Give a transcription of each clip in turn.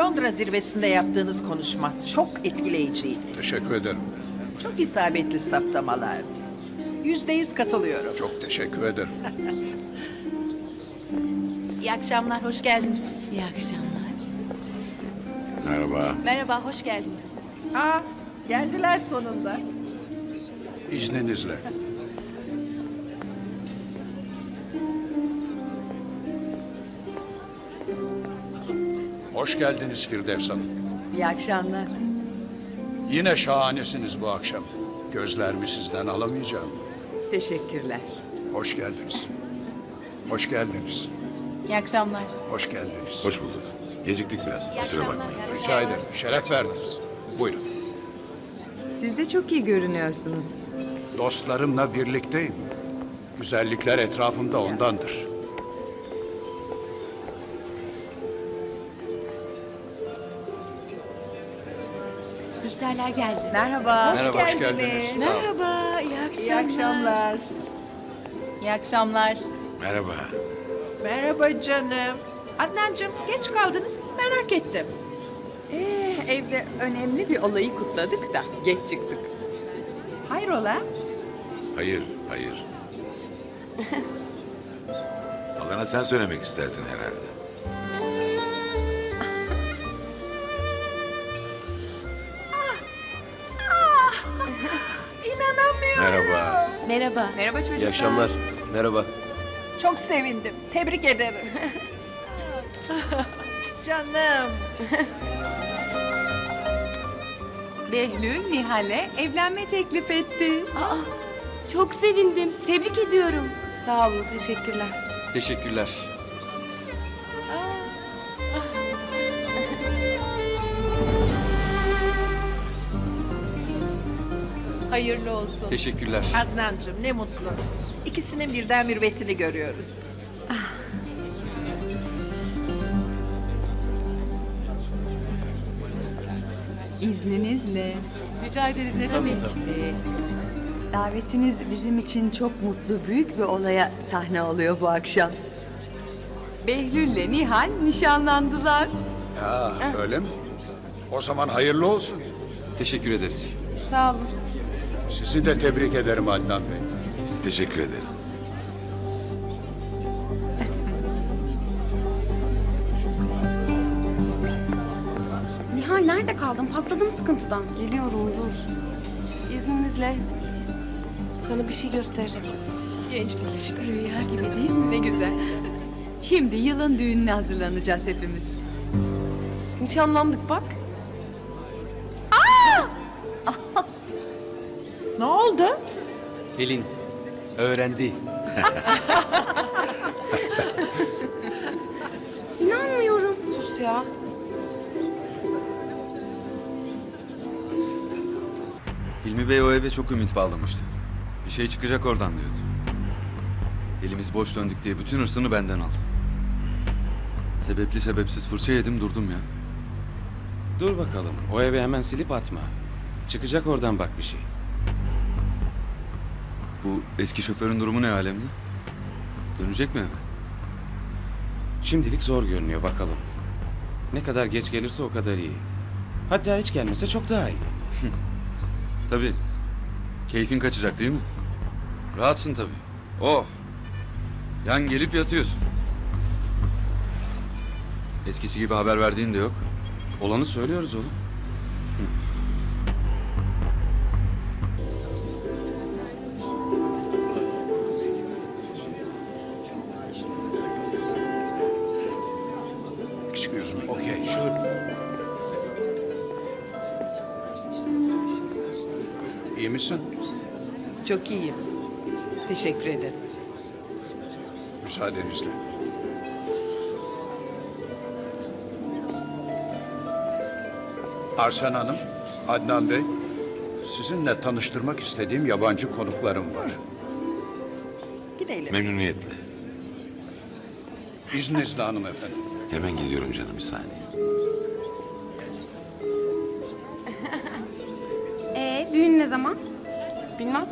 Londra zirvesinde yaptığınız konuşma çok etkileyiciydi. Teşekkür ederim. Çok isabetli saptamalardı. Yüzde yüz katılıyorum. Çok teşekkür ederim. İyi akşamlar, hoş geldiniz. İyi akşamlar. Merhaba. Merhaba, hoş geldiniz. Aa, geldiler sonunda. İzninizle. Hoş geldiniz Firdevs Hanım. İyi akşamlar. Yine şahanesiniz bu akşam. Gözlerimi sizden alamayacağım. Teşekkürler. Hoş geldiniz. Hoş geldiniz. İyi akşamlar. Hoş geldiniz. Hoş bulduk. Geciktik biraz. Kusura bakmayın. Rica ederim. Şeref verdiniz. Buyurun. Siz de çok iyi görünüyorsunuz. Dostlarımla birlikteyim. Güzellikler etrafımda ondandır. Bihterler geldi. Merhaba. Merhaba, hoş geldiniz. Merhaba. İyi akşamlar. İyi akşamlar. İyi akşamlar. Merhaba. Merhaba canım. Adnancığım geç kaldınız merak ettim. Ee, evde önemli bir olayı kutladık da geç çıktık. Hayrola? Hayır, hayır. Alana sen söylemek istersin herhalde. Merhaba. Merhaba. Merhaba çocuklar. İyi akşamlar. Merhaba. Çok sevindim. Tebrik ederim. Canım. Behlül Nihal'e evlenme teklif etti. Aa, çok sevindim. Tebrik ediyorum. Sağ olun, teşekkürler. Teşekkürler. Hayırlı olsun. Teşekkürler. Adnancığım ne mutlu. İkisinin birden mürvetini görüyoruz. İzninizle. Rica ederiz, ne demek? Davetiniz bizim için çok mutlu, büyük bir olaya sahne oluyor bu akşam. Behlül'le Nihal nişanlandılar. Ya öyle mi? O zaman hayırlı olsun. Teşekkür ederiz. Sağ olun. Sizi de tebrik ederim Adnan Bey. Teşekkür ederim. Nihal nerede kaldın? Patladım sıkıntıdan. Geliyorum dur. İzninizle. Sana bir şey göstereceğim. Gençlik işte. Rüya gibi değil mi? Ne güzel. Şimdi yılın düğününe hazırlanacağız hepimiz. Nişanlandık bak. Ne oldu? Pelin öğrendi. İnanmıyorum. Sus ya. Hilmi Bey o eve çok ümit bağlamıştı. Bir şey çıkacak oradan diyordu. Elimiz boş döndük diye bütün hırsını benden aldı. Sebepli sebepsiz fırça yedim durdum ya. Dur bakalım. O eve hemen silip atma. Çıkacak oradan bak bir şey. Bu eski şoförün durumu ne alemde? Dönecek mi eve? Şimdilik zor görünüyor bakalım. Ne kadar geç gelirse o kadar iyi. Hatta hiç gelmese çok daha iyi. Tabii. Keyfin kaçacak değil mi? Rahatsın tabii. Oh. Yan gelip yatıyorsun. Eskisi gibi haber verdiğin de yok. Olanı söylüyoruz oğlum. İyi misin? Çok iyiyim. Teşekkür ederim. Müsaadenizle. Arsen Hanım, Adnan Bey, sizinle tanıştırmak istediğim yabancı konuklarım var. Gidelim. Memnuniyetle. İzninizle hanımefendi. Hemen geliyorum canım bir saniye. Düğün ne zaman? Bilmem.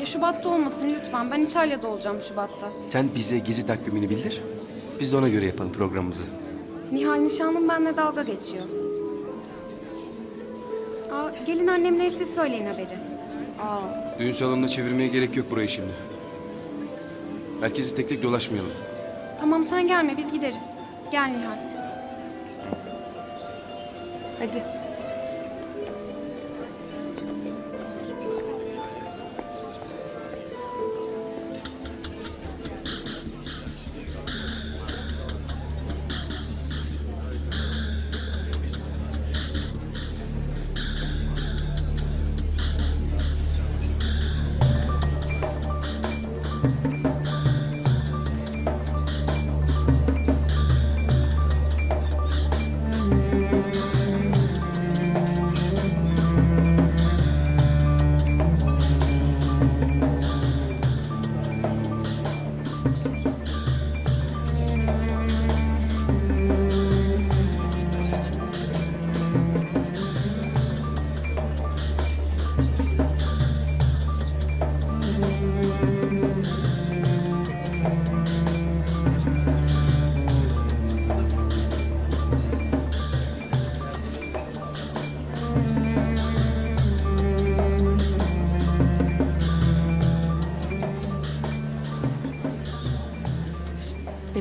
Ya Şubat'ta olmasın lütfen. Ben İtalya'da olacağım Şubat'ta. Sen bize gezi takvimini bildir. Biz de ona göre yapalım programımızı. Nihal nişanlım benimle dalga geçiyor. Aa, gelin annemlere siz söyleyin haberi. Düğün salonuna çevirmeye gerek yok burayı şimdi. Herkesi tek tek dolaşmayalım. Tamam sen gelme biz gideriz. Gel Nihal. Hadi.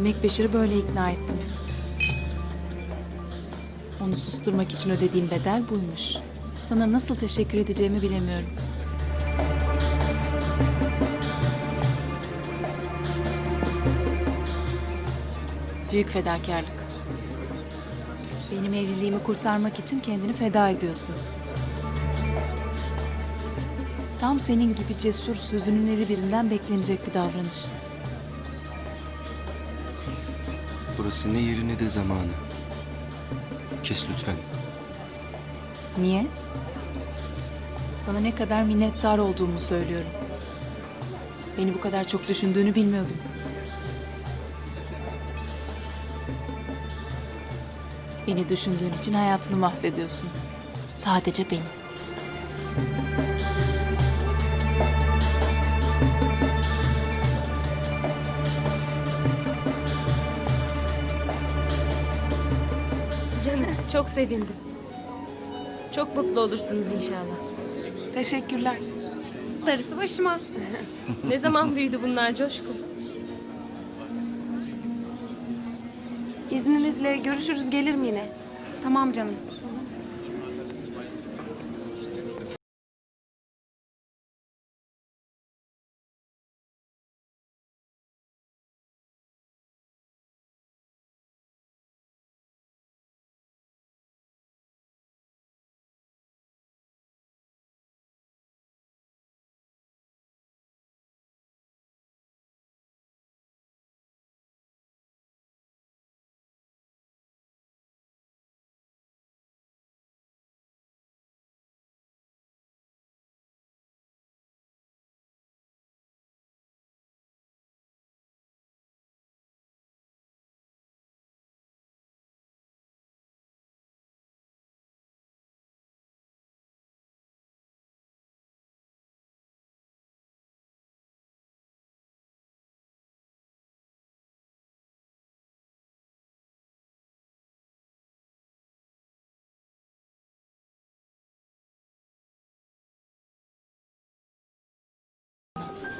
Demek Beşir'i böyle ikna ettin. Onu susturmak için ödediğim bedel buymuş. Sana nasıl teşekkür edeceğimi bilemiyorum. Büyük fedakarlık. Benim evliliğimi kurtarmak için kendini feda ediyorsun. Tam senin gibi cesur, sözünün eri birinden beklenecek bir davranış. Burası ne yeri ne de zamanı. Kes lütfen. Niye? Sana ne kadar minnettar olduğumu söylüyorum. Beni bu kadar çok düşündüğünü bilmiyordum. Beni düşündüğün için hayatını mahvediyorsun. Sadece benim. Çok sevindim. Çok mutlu olursunuz inşallah. Teşekkürler. Darısı başıma. Ne zaman büyüdü bunlar Coşkun? İzninizle görüşürüz gelirim yine. Tamam canım.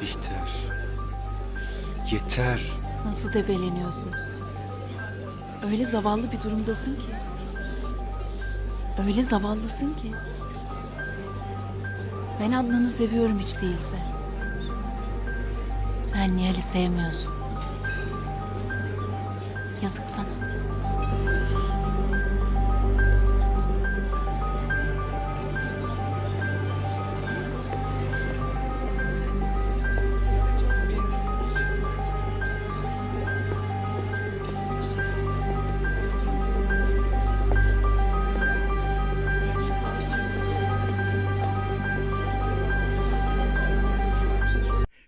Bihter. Yeter. Nasıl debeleniyorsun? Öyle zavallı bir durumdasın ki. Öyle zavallısın ki. Ben Adnan'ı seviyorum hiç değilse. Sen Nihal'i sevmiyorsun. Yazık sana.